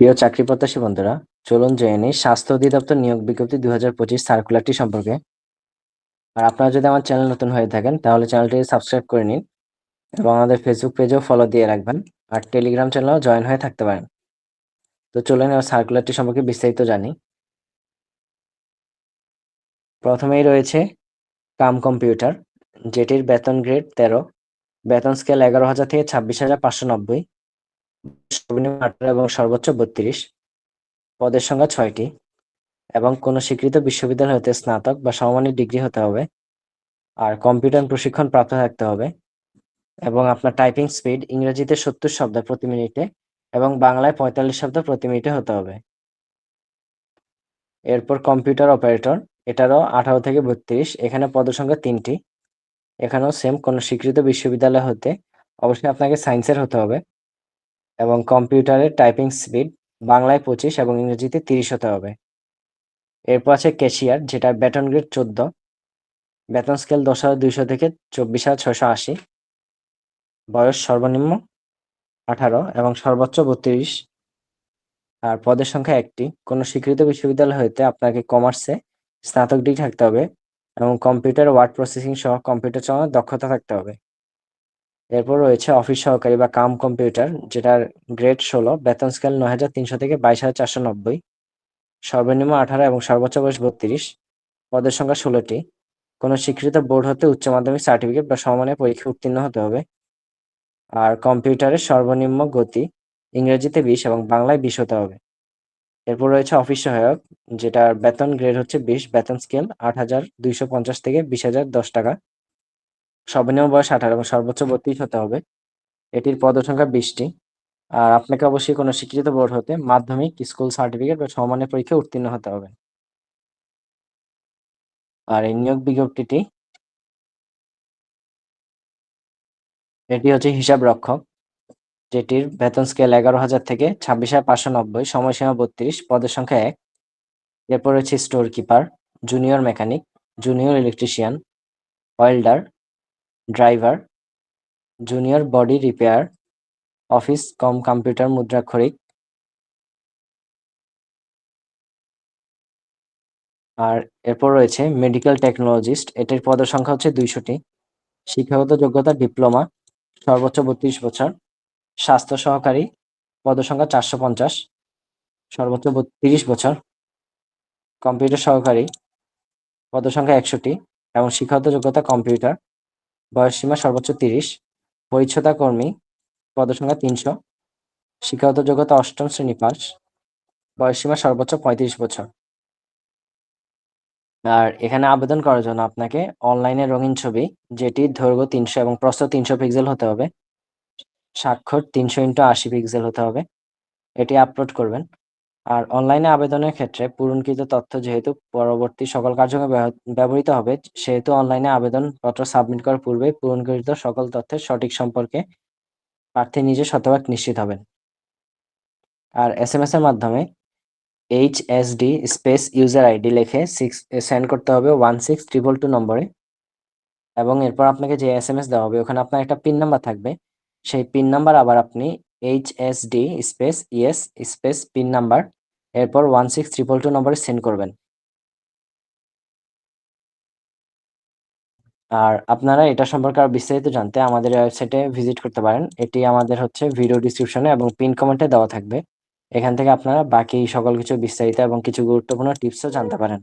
প্রিয় চাকরি প্রত্যাশী বন্ধুরা, চলুন জেনে নিই স্বাস্থ্য অধিদপ্তর নিয়োগ বিজ্ঞপ্তি দুই হাজার পঁচিশ সার্কুলারটি সম্পর্কে। আর আপনারা যদি আমার চ্যানেল নতুন হয়ে থাকেন, তাহলে চ্যানেলটি সাবস্ক্রাইব করে নিন এবং আমাদের ফেসবুক পেজেও ফলো দিয়ে রাখবেন আর টেলিগ্রাম চ্যানেলেও জয়েন হয়ে থাকতে পারেন। তো চলুন এবার সার্কুলারটি সম্পর্কে বিস্তারিত জানি। প্রথমেই রয়েছে কাম কম্পিউটার, যেটির বেতন গ্রেড তেরো, বেতন স্কেল এগারো হাজার থেকে ছাব্বিশ হাজার পাঁচশো নব্বই সর্বনিম্ন আঠারো এবং সর্বোচ্চ বত্রিশ পদের সংখ্যা ছয়টি এবং কোনো স্বীকৃত বিশ্ববিদ্যালয় হতে স্নাতক বা সমমানের ডিগ্রি হতে হবে আর কম্পিউটার প্রশিক্ষণ প্রাপ্ত থাকতে হবে এবং আপনার টাইপিং স্পিড ইংরেজিতে সত্তর শব্দ প্রতি মিনিটে এবং বাংলায় পঁয়তাল্লিশ শব্দ প্রতি মিনিটে হতে হবে। এরপর কম্পিউটার অপারেটর, এটারও আঠারো থেকে বত্রিশ, এখানে পদসংখ্যা তিনটি। এখানেও সেম কোনো স্বীকৃত বিশ্ববিদ্যালয় হতে অবশ্যই আপনাকে সায়েন্সের হতে হবে। এবং কম্পিউটারের টাইপিং স্পিড বাংলায় পঁচিশ এবং ইংরেজিতে তিরিশ হতে হবে। এরপর আছে ক্যাশিয়ার, যেটা বেতন গ্রেড চোদ্দ। বেতন স্কেল দশ হাজার দুইশো থেকে চব্বিশ হাজার ছয়শো আশি। বয়স সর্বনিম্ন আঠারো এবং সর্বোচ্চ বত্রিশ। আর পদের সংখ্যা একটি। কোনো স্বীকৃত বিশ্ববিদ্যালয় হইতে আপনাকে কমার্সে স্নাতক ডিগ্রি থাকতে হবে এবং কম্পিউটার ওয়ার্ড প্রসেসিং সহ কম্পিউটার চালানোর দক্ষতা থাকতে হবে। এরপর রয়েছে অফিস সহকারী বা কাম কম্পিউটার, যেটার গ্রেড ষোলো, বেতন স্কেল নয় হাজার তিনশো থেকে বাইশ হাজার চারশো নব্বই, সর্বনিম্ন আঠারো এবং সর্বোচ্চ বয়স বত্রিশ, পদের সংখ্যা ষোলোটি। কোনো স্বীকৃত বোর্ড হতে উচ্চ মাধ্যমিক সার্টিফিকেট বা সমমানের পরীক্ষা উত্তীর্ণ হতে হবে। আর কম্পিউটারের সর্বনিম্ন গতি ইংরেজিতে বিশ এবং বাংলায় বিশ হতে হবে। এরপর রয়েছে অফিস সহায়ক, যেটার বেতন গ্রেড হচ্ছে বিশ, বেতন স্কেল আট হাজার দুইশো পঞ্চাশ থেকে বিশ হাজার দশ টাকা। সর্বনিম্ন বয়স আঠারো এবং সর্বোচ্চ বত্রিশ হতে হবে। এটির পদসংখ্যা বিশটি। আর আপনাকে অবশ্যই কোনো স্বীকৃত বোর্ড হতে মাধ্যমিক, স্কুল সার্টিফিকেট বা সমমানের পরীক্ষায় উত্তীর্ণ হতে হবে। আর এই নিয়োগ বিজ্ঞপ্তিটি এটি হচ্ছে হিসাব রক্ষক, যেটির বেতন স্কেল এগারো হাজার থেকে ছাব্বিশ হাজার পাঁচশো নব্বই, সময়সীমা বত্রিশ পদের সংখ্যা এক। এরপর রয়েছে store keeper junior mechanic junior electrician welder driver, junior body repair, office cum computer মুদ্রাক্ষরিক, আর এরপর রয়েছে মেডিকেল টেকনোলজিস্ট এটির পদের সংখ্যা হচ্ছে দুইশোটি, শিক্ষাগত যোগ্যতা ডিপ্লোমা সর্বোচ্চ বত্রিশ বছর, স্বাস্থ্য সহকারী, পদসংখ্যা চারশো পঞ্চাশ, সর্বোচ্চ তিরিশ বছর, কম্পিউটার সহকারী, পদসংখ্যা একশোটি, এবং শিক্ষাগত যোগ্যতা, কম্পিউটার। বয়সসীমা সর্বোচ্চ তিরিশ পরিচ্ছদা কর্মী, পদসংখ্যা তিনশো, শিক্ষাগত যোগ্যতা অষ্টম শ্রেণি পাস বয়সসীমা সর্বোচ্চ পঁয়ত্রিশ বছর। আর এখানে আবেদন করার জন্য আপনাকে অনলাইনে রঙিন ছবি যেটির দৈর্ঘ্য তিনশো এবং প্রস্থ তিনশো পিক্সেল হতে হবে, স্বাক্ষর তিনশো ইন্টু আশি পিক্সেল হতে হবে, এটি আপলোড করবেন। আর অনলাইনে আবেদনের ক্ষেত্রে পূরণকৃত তথ্য যেহেতু পরবর্তী সকল কার্যক্রমে ব্যবহৃত হবে, সেহেতু অনলাইনে আবেদনপত্র সাবমিট করার পূর্বে পূরণকৃত সকল তথ্যের সঠিক সম্পর্কে প্রার্থী নিজে শতভাগ নিশ্চিত হবেন। আর এস এম এস এর মাধ্যমে H S D space user ID লিখে সিক্স সেন্ড করতে হবে ওয়ান সিক্স ট্রিপল টু নম্বরে এবং এরপর আপনাকে যে এস এম এস দেওয়া হবে, ওখানে আপনার একটা পিন নাম্বার থাকবে। সেই পিন নাম্বার আবার আপনি H S D space E S space pin number এরপর ওয়ান সিক্স ট্রিপল টু নম্বরে সেন্ড করবেন। আর আপনারা এটা সম্পর্কে আরও বিস্তারিত জানতে আমাদের ওয়েবসাইটে ভিজিট করতে পারেন। এটি আমাদের হচ্ছে ভিডিও ডিসক্রিপশনে এবং পিন কমেন্টে দেওয়া থাকবে। এখান থেকে আপনারা বাকি সকল কিছু বিস্তারিত এবং কিছু গুরুত্বপূর্ণ টিপসও জানতে পারেন।